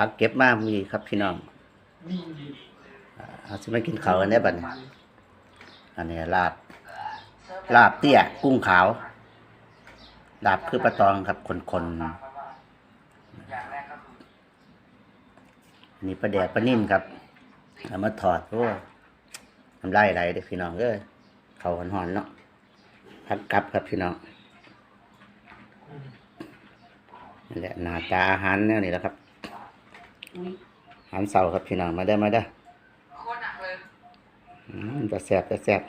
พักเก็บมามีครับพี่น้องอ่าเอาสิมากินข้าวกันได้บัดนี้อันนี้ลาบ ลาบเตี้ย กุ้งขาว ลาบคือปลาตองครับคนๆอันนี้ปลาแดดปลานิ่มครับเอามาถอดโอ้ทำไรไรเด้อพี่น้องเอ้ยเขาหอนๆเนาะพัดกลับครับพี่น้องนี่แหละหน้าตาอาหารแนวนี้แหละครับอา หารเสาร์ครับพี่น้องมาได้อมาได้อโคตรหนักเลยอืมจะแสบจะแสบ